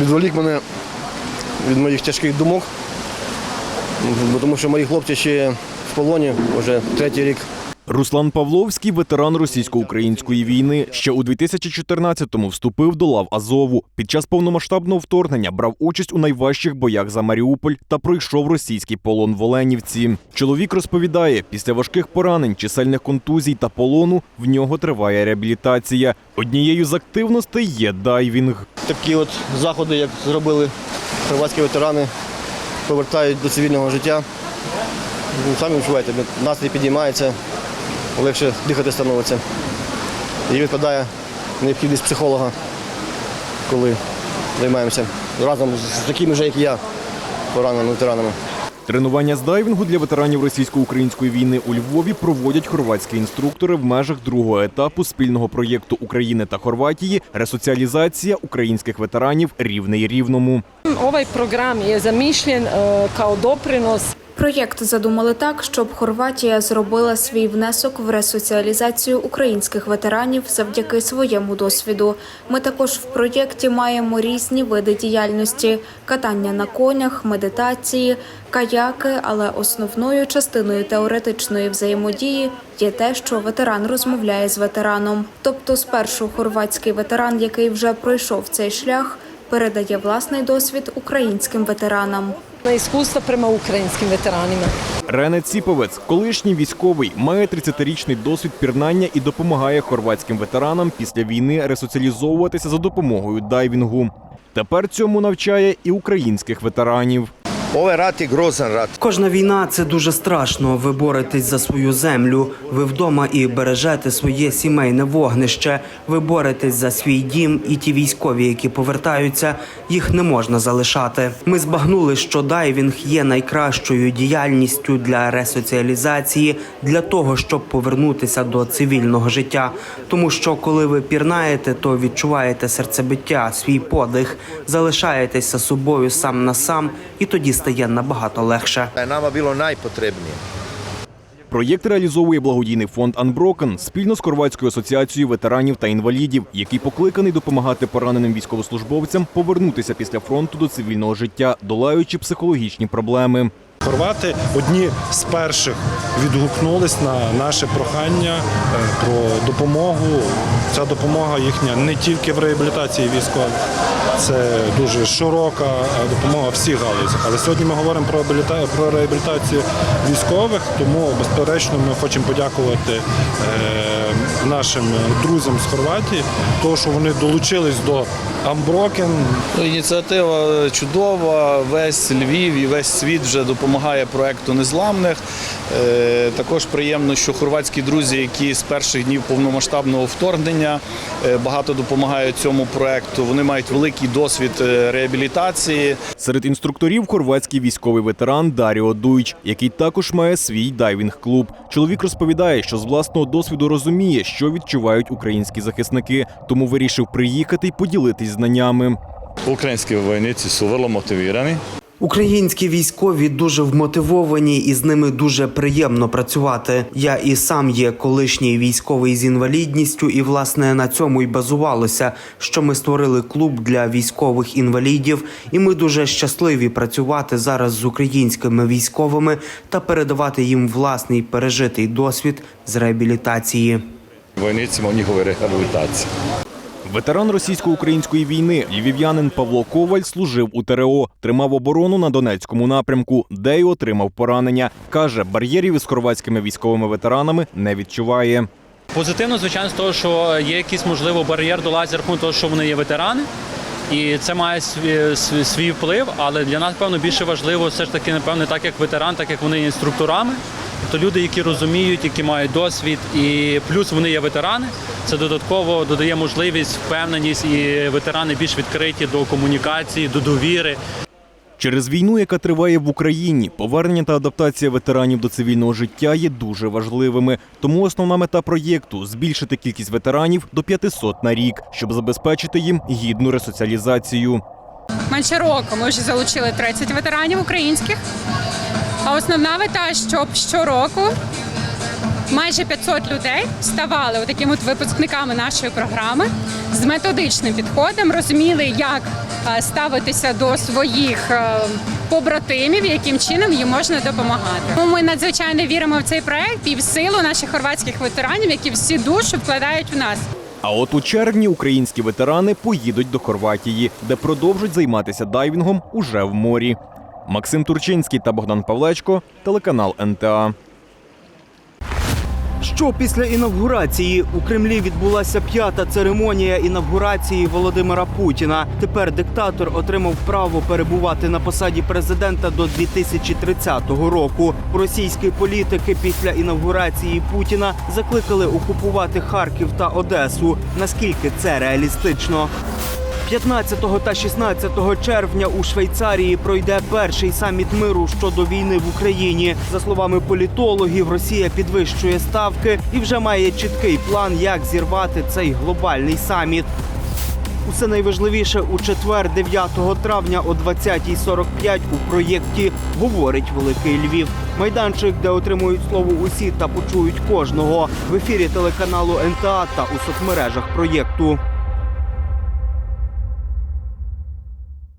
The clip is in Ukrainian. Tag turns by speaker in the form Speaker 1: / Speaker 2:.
Speaker 1: відволік мене від моїх тяжких думок, тому що мої хлопці ще в полоні вже третій рік.
Speaker 2: Руслан Павловський, ветеран російсько-української війни, ще у 2014-му вступив до лав Азову. Під час повномасштабного вторгнення брав участь у найважчих боях за Маріуполь та пройшов російський полон в Оленівці. Чоловік розповідає, після важких поранень, чисельних контузій та полону в нього триває реабілітація. Однією з активностей є дайвінг.
Speaker 1: Такі от заходи, як зробили хорватські ветерани, повертають до цивільного життя. Ну, Самі відчуваєте, настрій підіймається, легше дихати становиться. І відпадає необхідність психолога, коли займаємося разом з такими ж, як і я, пораненими ветеранами.
Speaker 2: Тренування з дайвінгу для ветеранів російсько-української війни у Львові проводять хорватські інструктори в межах другого етапу спільного проєкту України та Хорватії Ресоціалізація українських ветеранів рівний рівному.
Speaker 3: Ovaj program je zamišljen e, kao doprinos
Speaker 4: Проєкт задумали так, щоб Хорватія зробила свій внесок в ресоціалізацію українських ветеранів завдяки своєму досвіду. Ми також в проєкті маємо різні види діяльності: катання на конях, медитації, каяки. Але основною частиною теоретичної взаємодії є те, що ветеран розмовляє з ветераном. Тобто, спершу хорватський ветеран, який вже пройшов цей шлях, передає власний досвід українським ветеранам.
Speaker 3: Na іскусство прямо українським ветеранам.
Speaker 2: Рене Ціповець, колишній військовий, має 30-річний досвід пірнання і допомагає хорватським ветеранам після війни ресоціалізовуватися за допомогою дайвінгу. Тепер цьому навчає і українських ветеранів.
Speaker 5: Ovaj rat je grozan rat.
Speaker 6: Кожна війна це дуже страшно. Ви боретесь за свою землю. Ви вдома і бережете своє сімейне вогнище. Ви боретесь за свій дім, і ті військові, які повертаються, їх не можна залишати. Ми збагнули, що дайвінг є найкращою діяльністю для ресоціалізації для того, щоб повернутися до цивільного життя. Тому що коли ви пірнаєте, то відчуваєте серцебиття, свій подих, залишаєтеся собою сам на сам, і тоді стає набагато легше.
Speaker 5: Нам було найпотрібніше.
Speaker 2: Проєкт реалізовує благодійний фонд Unbroken спільно з Хорватською асоціацією ветеранів та інвалідів, який покликаний допомагати пораненим військовослужбовцям повернутися після фронту до цивільного життя, долаючи психологічні проблеми.
Speaker 7: Хорвати одні з перших відгукнулись на наше прохання е, про допомогу. Ця допомога їхня не тільки в реабілітації військових, це дуже широка е, допомога всіх галузях. Але сьогодні ми говоримо про реабіліта- про реабілітацію військових, тому безперечно ми хочемо подякувати е, нашим друзям з Хорватії, тому що вони долучились до Амброкен,
Speaker 8: Ну, Ініціатива чудова. Весь Львів і весь світ вже допомагає проекту незламних. Е, Також приємно, що хорватські друзі, які з перших днів повномасштабного вторгнення е, багато допомагають цьому проекту. Вони мають великий досвід е, реабілітації.
Speaker 2: Серед інструкторів хорватський військовий ветеран Даріо Дуйч, який також має свій дайвінг-клуб. Чоловік розповідає, що з власного досвіду розуміє, що відчувають українські захисники, тому вирішив приїхати й поділитись знаннями.
Speaker 9: Vojnici su vrlo motivirani.
Speaker 6: Українські військові дуже вмотивовані і з ними дуже приємно працювати. Я і сам є колишній військовий з інвалідністю, і власне на цьому й базувалося, що ми створили клуб для військових інвалідів, і ми дуже щасливі працювати зараз з українськими військовими та передавати їм власний пережитий досвід з реабілітації.
Speaker 9: Vojnicima u njihovoj rehabilitaciji.
Speaker 2: Ветеран російсько-української війни львів'янин Павло Коваль служив у ТРО, тримав оборону на Донецькому напрямку, де й отримав поранення. Каже, бар'єрів із хорватськими військовими ветеранами не відчуває.
Speaker 10: Позитивно, звичайно, з того, що є якийсь можливо бар'єр за рахунок того, що вони є ветерани. І це має свій, свій, свій вплив, але для нас, певно, більше важливо все ж таки, напевно, так як ветеран, так як вони є інструкторами. Тобто люди, які розуміють, які мають досвід, і плюс вони є ветерани. Це додатково додає можливість, впевненість, і ветерани більш відкриті до комунікації, до довіри.
Speaker 2: Через війну, яка триває в Україні, повернення та адаптація ветеранів до цивільного життя є дуже важливими. Тому основна мета проєкту збільшити кількість ветеранів до 500 на рік, щоб забезпечити їм гідну ресоціалізацію.
Speaker 11: Менше року ми вже залучили 30 ветеранів українських. А основна мета, щоб щороку майже 500 людей ставали такими от випускниками нашої програми з методичним підходом, розуміли, як е, ставитися до своїх е, побратимів, яким чином їм можна допомагати. Ми надзвичайно віримо в цей проект і в силу наших хорватських ветеранів, які всі душу вкладають в нас.
Speaker 2: А от у червні українські ветерани поїдуть до Хорватії, де продовжать займатися дайвінгом уже в морі. Максим Турчинський та Богдан Павлечко, телеканал НТА.
Speaker 6: Що після інавгурації у Кремлі відбулася п'ята церемонія інавгурації Володимира Путіна. Тепер диктатор отримав право перебувати на посаді президента до 2030 року. Російські політики після інавгурації Путіна закликали окупувати Харків та Одесу. Наскільки це реалістично? 15 та 16 червня у Швейцарії пройде перший саміт миру щодо війни в Україні. За словами політологів, Росія підвищує ставки і вже має чіткий план, як зірвати цей глобальний саміт. Усе найважливіше у четвер, 9 травня о 20.45 у проєкті говорить Великий Львів. Майданчик, де отримують слово усі та почують кожного в ефірі телеканалу НТА та у соцмережах проєкту.